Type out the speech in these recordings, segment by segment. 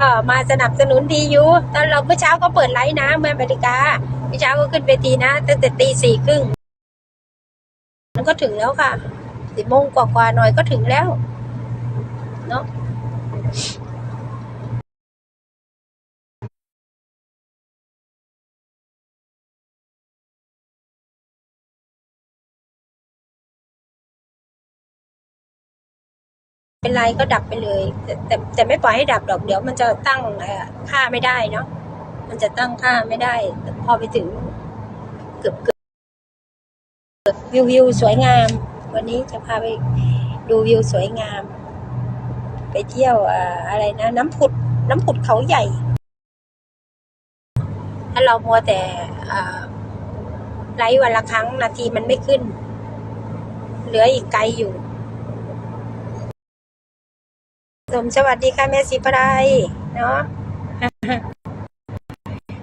ก็มาสนับสนุนดีอยู่ตอนเราเมื่อเช้าก็เปิดไลฟ์นะเมื่ออเมริกาเมื่อเช้าก็ขึ้นไปทีนะตั้งแต่ตีสี่ครึ่งมันก็ถึงแล้วค่ะสิบโมงกว่าๆหน่อยก็ถึงแล้ว เนาะ เป็นไรก็ดับไปเลย แต่แต่แต่ไม่ปล่อยให้ดับดอกเดี๋ยวมันจะตั้งค่าไม่ได้เนาะมันจะตั้งค่าไม่ได้ พอไปถึงเกือบเกือบวิววิวสวยงาม วันนี้จะพาไปดูวิวสวยงาม ไปเที่ยวอะไรนะ น้ำผุด น้ำผุดเขาใหญ่ ถ้าเรามัวแต่ไลฟ์วันละครั้งนาทีมันไม่ขึ้น เหลืออีกไกลอยู่ สมสวัสดีค่ะแม่สีปรายเนาะ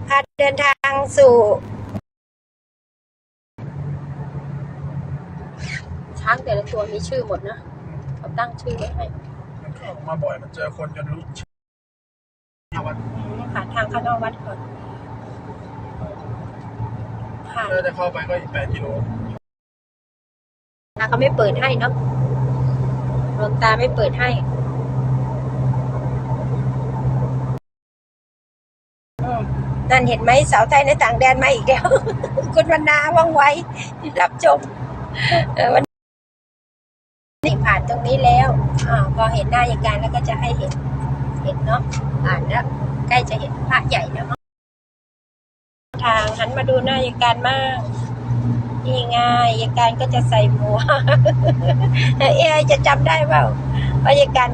พาเดินทางสู่ช้างแต่ละตัวมีชื่อหมดนะเขาตั้งชื่อไว้ให้มันเข้ามาบ่อยมันเจอคนจนรู้ชื่อวันอืมผ่านทางเข้านอกวัดก่อนผ่านถ้าจะเข้าไปก็อีกแปดกิโลตาเขาไม่เปิดให้เนาะดวงตาไม่เปิดให้อืม นั่นเห็นไหมสาวไทยในต่างแดนมาอีกแล้ว คุณวรรณาว่องไวรับชมวันนี้ผ่านตรงนี้แล้วอพอเห็นหน้าอย่างการแล้วก็จะให้เห็น เห็นเนาะผ่านแล้วใกล้จะเห็นพระใหญ่แล้วทางหันมาดูหน้าอย่างการมากนี่ไงยายการก็จะใส่หมวกเอ๊ะจะจำได้เปล่าว่ายายการ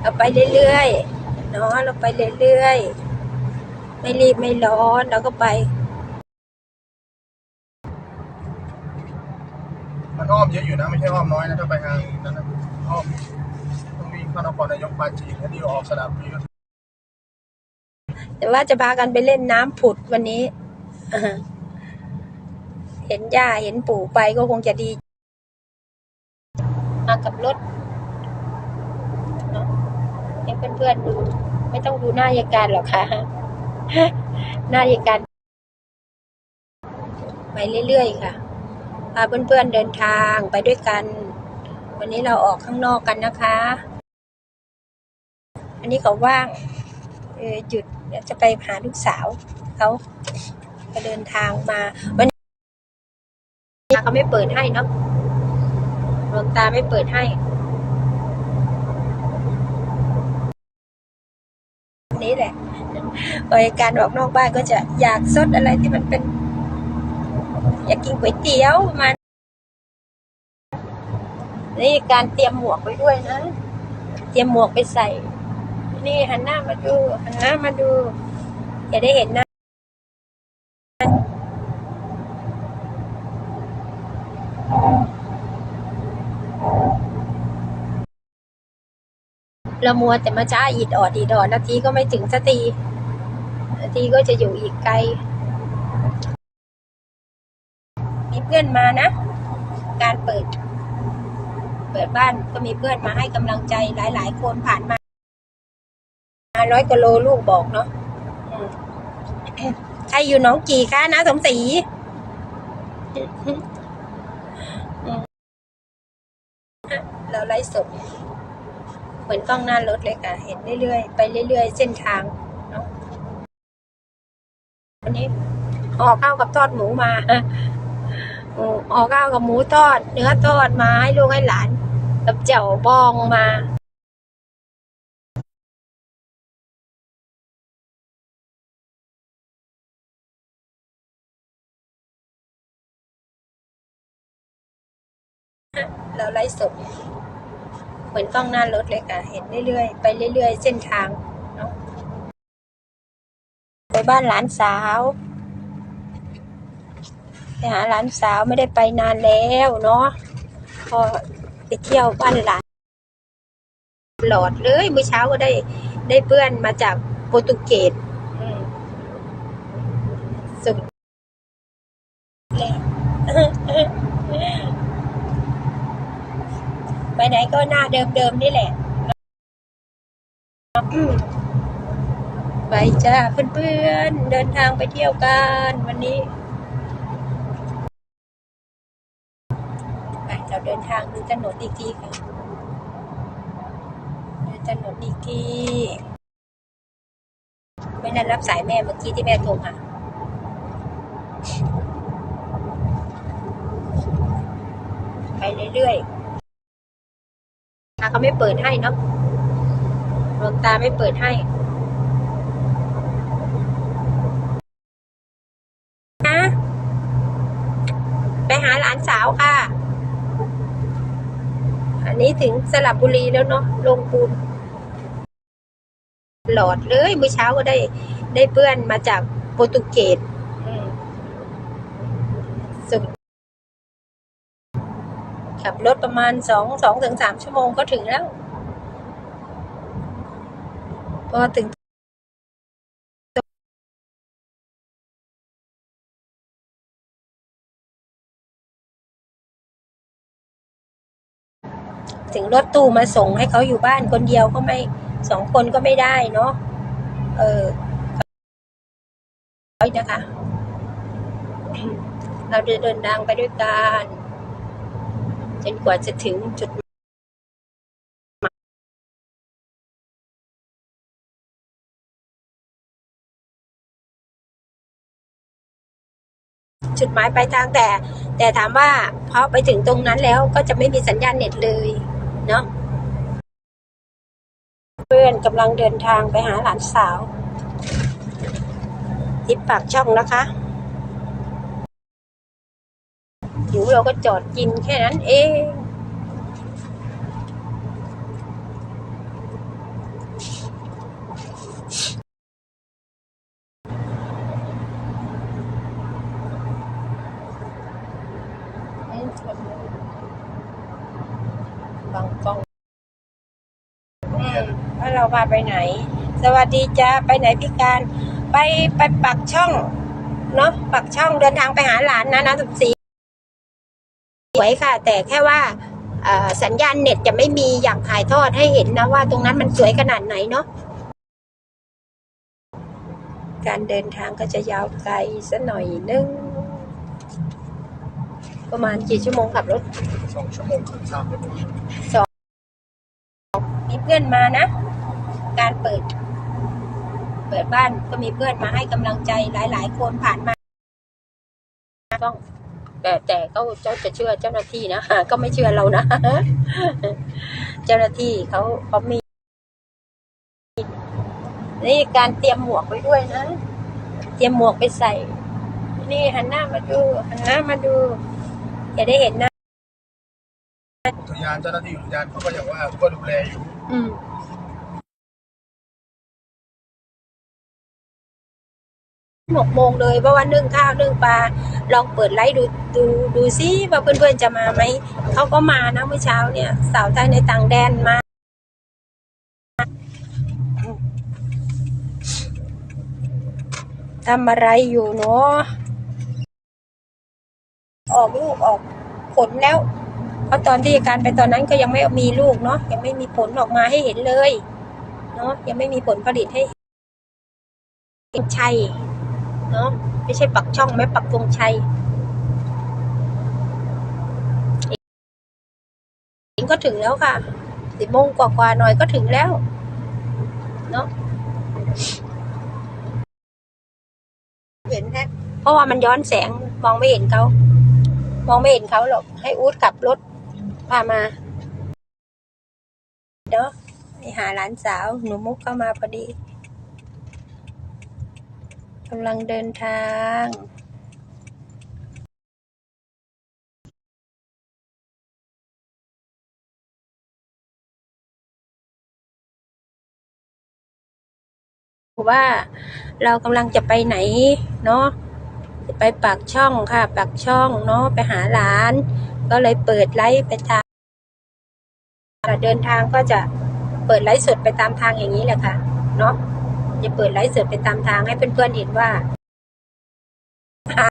เราไปเรื่อยๆเนาะเราไปเรื่อยๆไม่รีบไม่ร้อนเราก็ไปมันอ้อมเยอะอยู่นะไม่ใช่อ้อมน้อยนะถ้าไปทางนั้นนะอ้อมต้องวิ่งเข้านครนายกปาจีนแล้วนี่เราออกสนามนี้ก็แต่ว่าจะพากันไปเล่นน้ำผุดวันนี้อ่าฮะเห็นย่าเห็นปู่ไปก็คงจะดี มากับรถเนาะ ให้เพื่อนๆดู ไม่ต้องดูหน้ายาการหรอกค่ะหน้ายาการไปเรื่อยๆค่ะพาเพื่อนๆเดินทางไปด้วยกัน วันนี้เราออกข้างนอกกันนะคะ อันนี้เขาว่างเออหยุดจะไปหาลูกสาวเขาก็เดินทางมา วันนี้เขาไม่เปิดให้เนาะดวงตาไม่เปิดให้อันนี้แหละ บริการออกนอกบ้านก็จะอยากซดอะไรที่มันเป็น อยากกินก๋วยเตี๋ยวประมาณนี่การเตรียมหมวกไปด้วยนะ เตรียมหมวกไปใส่ นี่หันหน้ามาดูหันหน้ามาดู จะได้เห็นหน้าเรามัวแต่มาจ้าอีดออดอีดอดนาทีก็ไม่ถึงสักที นาทีก็จะอยู่อีกไกล มีเพื่อนมานะ การเปิด เปิดบ้านก็มีเพื่อนมาให้กำลังใจหลาย ๆ คนผ่านมาร้อยกิโลลูกบอกเนาะใครอยู่น้องกี่คะนะสมศรีเราไล่สดเหมือนกล้องหน้ารถเลยค่ะ เห็นเรื่อยๆ ไปเรื่อยๆ เส้นทาง วันนี้ห่อข้าวกับทอดหมูมาอืมห่อข้าวกับหมูทอด เนื้อทอดมาให้ลูกให้หลาน กับเจ่วบองมาเราไล่สดเหมือนกล้องหน้ารถเลยค่ะ เห็นเรื่อยๆ ไปเรื่อยๆ เส้นทาง บ้านหลานสาว ไปหาหลานสาวไม่ได้ไปนานแล้วเนาะพอไปเที่ยวบ้านหลานหลอดเลยเมื่อเช้าก็ได้ได้เพื่อนมาจากโปรตุเกสสุดเลยไปไหนก็หน้าเดิมๆนี่แหละ จ้าเพื่อนๆเดินทางไปเที่ยวกันวันนี้ไปเราเดินทางดูถนนอีกทีค่ะดูถนนอีกทีไม่ได้รับสายแม่เมื่อกี้ที่แม่โทรมาไปเรื่อยๆตาเขาไม่เปิดให้เนาะดวงตาไม่เปิดให้นะไปหาหลานสาวค่ะ อันนี้ถึงสระบุรีแล้วเนาะลงปูนหลอดเลยเมื่อเช้าก็ได้ได้เพื่อนมาจากโปรตุเกสอืมสุดขับรถประมาณสองสองถึงสามชั่วโมงก็ถึงแล้ว พอถึง ถึงรถตู้มาส่งให้เขาอยู่บ้านคนเดียวก็ไม่สองคนก็ไม่ได้เนาะเออนะคะ เราจะเดินทางไปด้วยกันจนกว่าจะถึงจุดจุดหมายปลายทางแต่ แต่ถามว่าพอไปถึงตรงนั้นแล้วก็จะไม่มีสัญญาณเน็ตเลย เนาะเพื่อนกำลังเดินทางไปหาหลานสาวที่ปากช่องนะคะหิวเราก็จอดกินแค่นั้นเอง บางกล้อง ว่าเราพาไปไหน สวัสดีจ้าไปไหนพี่การไปไปปักช่องเนาะปักช่องเดินทางไปหาหลานนะนะสุบสีสวยค่ะ แต่แค่ว่าเอ่อสัญญาณเน็ตจะไม่มีอยากถ่ายทอดให้เห็นนะว่าตรงนั้นมันสวยขนาดไหนเนาะการเดินทางก็จะยาวไกลสักหน่อยนึงประมาณกี่ชั่วโมงขับรถสองชั่วโมงครึ่งสามชั่วโมงมีเพื่อนมานะ การเปิด เปิดบ้านก็มีเพื่อนมาให้กำลังใจหลาย ๆ คนผ่านมาต้องแต่แต่ก็เจ้าจะเชื่อเจ้าหน้าที่นะก็ไม่เชื่อเรานะ เจ้าหน้าที่เขาเขามี นี่การเตรียมหมวกไว้ด้วยนะ เตรียมหมวกไปใส่ นี่หันหน้ามาดูหันหน้ามาดูจะได้เห็นหน้าอุทยานเจ้าหน้าที่อุทยานเขาก็อย่างว่าเขาก็ดูแลอยู่ อืม หกโมงเลยเพราะว่านึ่งข้าวนึ่งปลาลองเปิดไลฟ์ดูดูดูซิว่าเพื่อนๆจะมาไหมเขาก็มานะเมื่อเช้าเนี่ยสาวไทยในต่างแดนมาทำอะไรอยู่เนาะออกลูกออกผลแล้ว เพราะตอนที่การไปตอนนั้นก็ยังไม่มีลูกเนาะยังไม่มีผลออกมาให้เห็นเลยเนาะยังไม่มีผลผลิตให้เห็นชัย เนาะไม่ใช่ปักช่องไม่ปักธงชัยเองก็ถึงแล้วค่ะสิบโมงกว่าๆหน่อยก็ถึงแล้ว เนาะเห็นแค่เพราะว่ามันย้อนแสงมองไม่เห็นเขา มองไม่เห็นเขาหรอก ให้อูดขับรถพามาเนาะไปหาหลานสาว หนูมุกเข้ามาพอดี กำลังเดินทางว่าเรากำลังจะไปไหนเนาะจะไปปากช่องค่ะ ปากช่องเนาะไปหาหลาน ก็เลยเปิดไลฟ์ไปตามเดินทางก็จะเปิดไลฟ์สดไปตามทางอย่างนี้แหละค่ะ เนาะ จะเปิดไลฟ์สดไปตามทางให้เพื่อนๆเห็นว่า